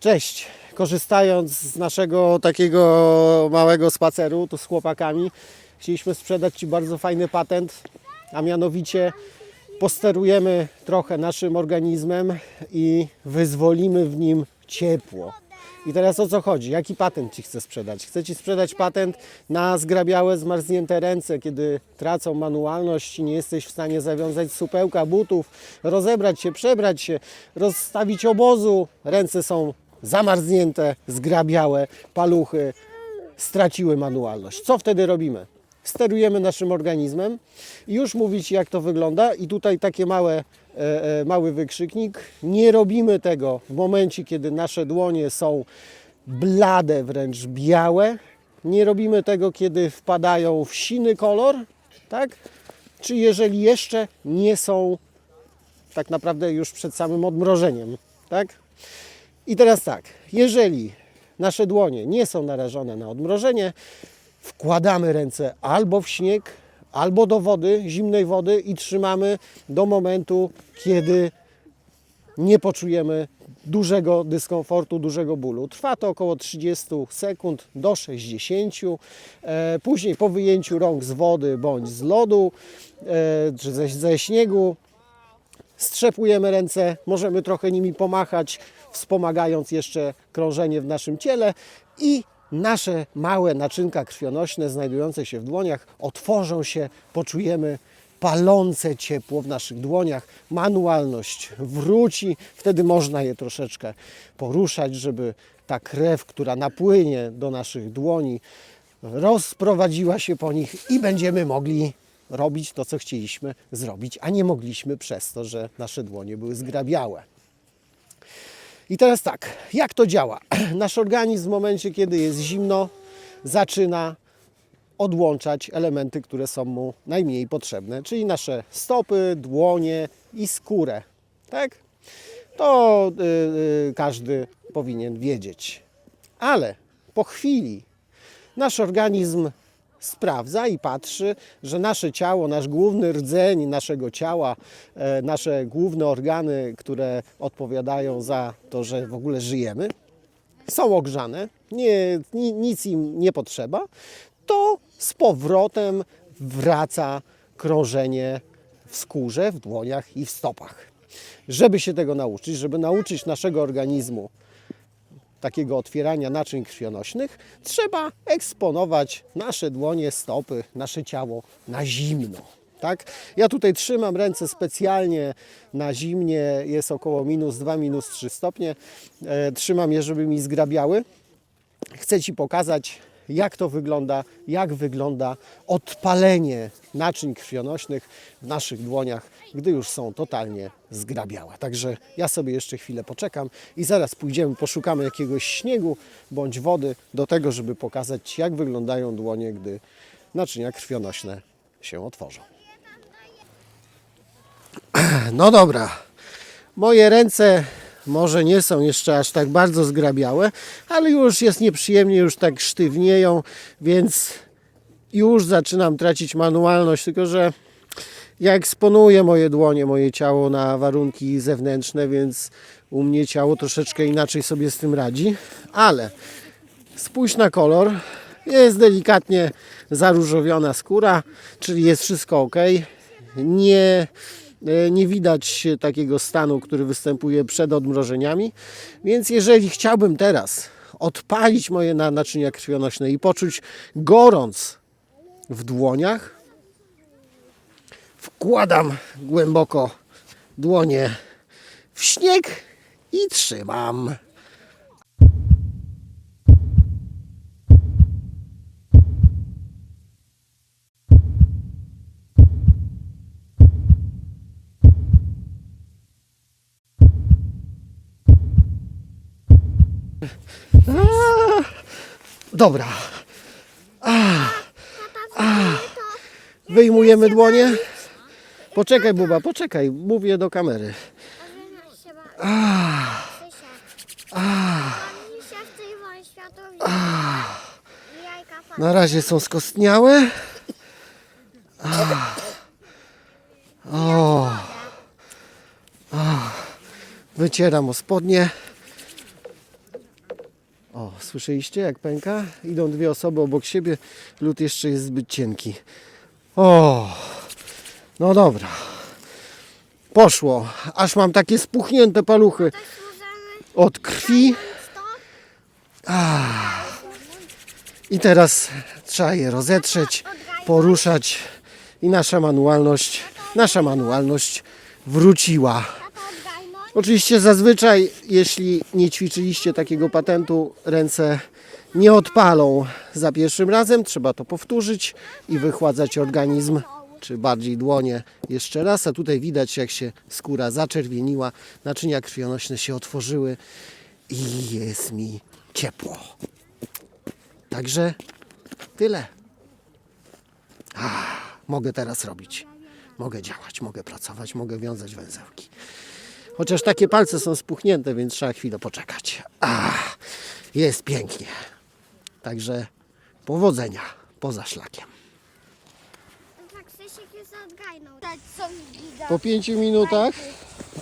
Cześć! Korzystając z naszego takiego małego spaceru tu z chłopakami, chcieliśmy sprzedać Ci bardzo fajny patent, a mianowicie posterujemy trochę naszym organizmem i wyzwolimy w nim ciepło. I teraz o co chodzi? Jaki patent Ci chcę sprzedać? Chcę Ci sprzedać patent na zgrabiałe, zmarznięte ręce, kiedy tracą manualność i nie jesteś w stanie zawiązać supełka, butów, rozebrać się, przebrać się, rozstawić obozu. Ręce są zamarznięte, zgrabiałe, paluchy straciły manualność. Co wtedy robimy? Sterujemy naszym organizmem już mówić jak to wygląda i tutaj takie małe, e, e, mały wykrzyknik. Nie robimy tego w momencie, kiedy nasze dłonie są blade, wręcz białe. Nie robimy tego, kiedy wpadają w siny kolor, tak? Czy jeżeli jeszcze nie są tak naprawdę już przed samym odmrożeniem, tak? I teraz tak, jeżeli nasze dłonie nie są narażone na odmrożenie, wkładamy ręce albo w śnieg, albo do wody, zimnej wody i trzymamy do momentu, kiedy nie poczujemy dużego dyskomfortu, dużego bólu. Trwa to około 30 sekund do 60. E, Później po wyjęciu rąk z wody bądź z lodu e, czy ze, ze śniegu strzepujemy ręce, możemy trochę nimi pomachać, wspomagając jeszcze krążenie w naszym ciele i nasze małe naczynka krwionośne znajdujące się w dłoniach otworzą się, poczujemy palące ciepło w naszych dłoniach, manualność wróci, wtedy można je troszeczkę poruszać, żeby ta krew, która napłynie do naszych dłoni, rozprowadziła się po nich i będziemy mogli robić to, co chcieliśmy zrobić, a nie mogliśmy przez to, że nasze dłonie były zgrabiałe. I teraz tak, jak to działa? Nasz organizm w momencie, kiedy jest zimno, zaczyna odłączać elementy, które są mu najmniej potrzebne, czyli nasze stopy, dłonie i skórę. Tak? To y, y, każdy powinien wiedzieć. Ale po chwili nasz organizm sprawdza i patrzy, że nasze ciało, nasz główny rdzeń naszego ciała, e, nasze główne organy, które odpowiadają za to, że w ogóle żyjemy, są ogrzane, nie, ni- nic im nie potrzeba, to z powrotem wraca krążenie w skórze, w dłoniach i w stopach. Żeby się tego nauczyć, żeby nauczyć naszego organizmu takiego otwierania naczyń krwionośnych, trzeba eksponować nasze dłonie, stopy, nasze ciało na zimno. Tak? Ja tutaj trzymam ręce specjalnie na zimnie, jest około minus 2, minus 3 stopnie. E, trzymam je, żeby mi zgrabiały. Chcę Ci pokazać, jak to wygląda, jak wygląda odpalenie naczyń krwionośnych w naszych dłoniach, gdy już są totalnie zgrabiałe. Także ja sobie jeszcze chwilę poczekam i zaraz pójdziemy, poszukamy jakiegoś śniegu bądź wody do tego, żeby pokazać jak wyglądają dłonie, gdy naczynia krwionośne się otworzą. No dobra, Moje ręce może nie są jeszcze aż tak bardzo zgrabiałe, ale już jest nieprzyjemnie, już tak sztywnieją, więc już zaczynam tracić manualność, tylko że ja eksponuję moje dłonie, moje ciało na warunki zewnętrzne, więc u mnie ciało troszeczkę inaczej sobie z tym radzi, ale spójrz na kolor, jest delikatnie zaróżowiona skóra, czyli jest wszystko ok. Nie, nie widać takiego stanu, który występuje przed odmrożeniami. Więc jeżeli chciałbym teraz odpalić moje na- naczynia krwionośne i poczuć gorąc w dłoniach, wkładam głęboko dłonie w śnieg i trzymam. Dobra. Wyjmujemy dłonie. Poczekaj, Buba, poczekaj. Mówię do kamery. Na razie są skostniałe. O. A. Wycieram o spodnie. Słyszeliście jak pęka? Idą dwie osoby obok siebie, lód jeszcze jest zbyt cienki. O, no dobra. Poszło, aż mam takie spuchnięte paluchy od krwi. I teraz trzeba je rozetrzeć, poruszać i nasza manualność, nasza manualność wróciła. Oczywiście zazwyczaj, jeśli nie ćwiczyliście takiego patentu, ręce nie odpalą za pierwszym razem. Trzeba to powtórzyć i wychładzać organizm, czy bardziej dłonie jeszcze raz. A tutaj widać, jak się skóra zaczerwieniła, naczynia krwionośne się otworzyły i jest mi ciepło. Także tyle. Ah, mogę teraz robić. Mogę działać, mogę pracować, mogę wiązać węzełki. Chociaż takie palce są spuchnięte, więc trzeba chwilę poczekać. Ach, jest pięknie. Także powodzenia poza szlakiem. Tak, Krzysiek jest odgajną. Tak. Po pięciu minutach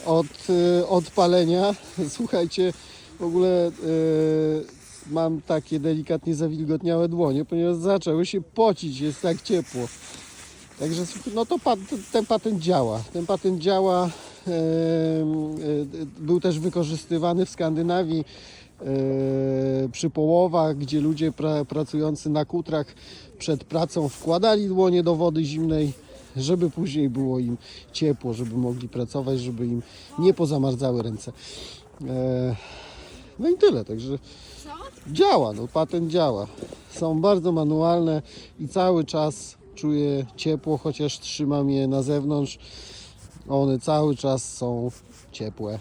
od y, odpalenia, słuchajcie, w ogóle y, mam takie delikatnie zawilgotniałe dłonie, ponieważ zaczęły się pocić, jest tak ciepło. Także no to ten patent działa. Ten patent działa. Y, był też wykorzystywany w Skandynawii e, przy połowach, gdzie ludzie pra, pracujący na kutrach przed pracą wkładali dłonie do wody zimnej, żeby później było im ciepło, żeby mogli pracować, żeby im nie pozamarzały ręce. E, no i tyle, także działa, no patent działa. Są bardzo manualne i cały czas czuję ciepło, chociaż trzymam je na zewnątrz. One cały czas są ciepłe.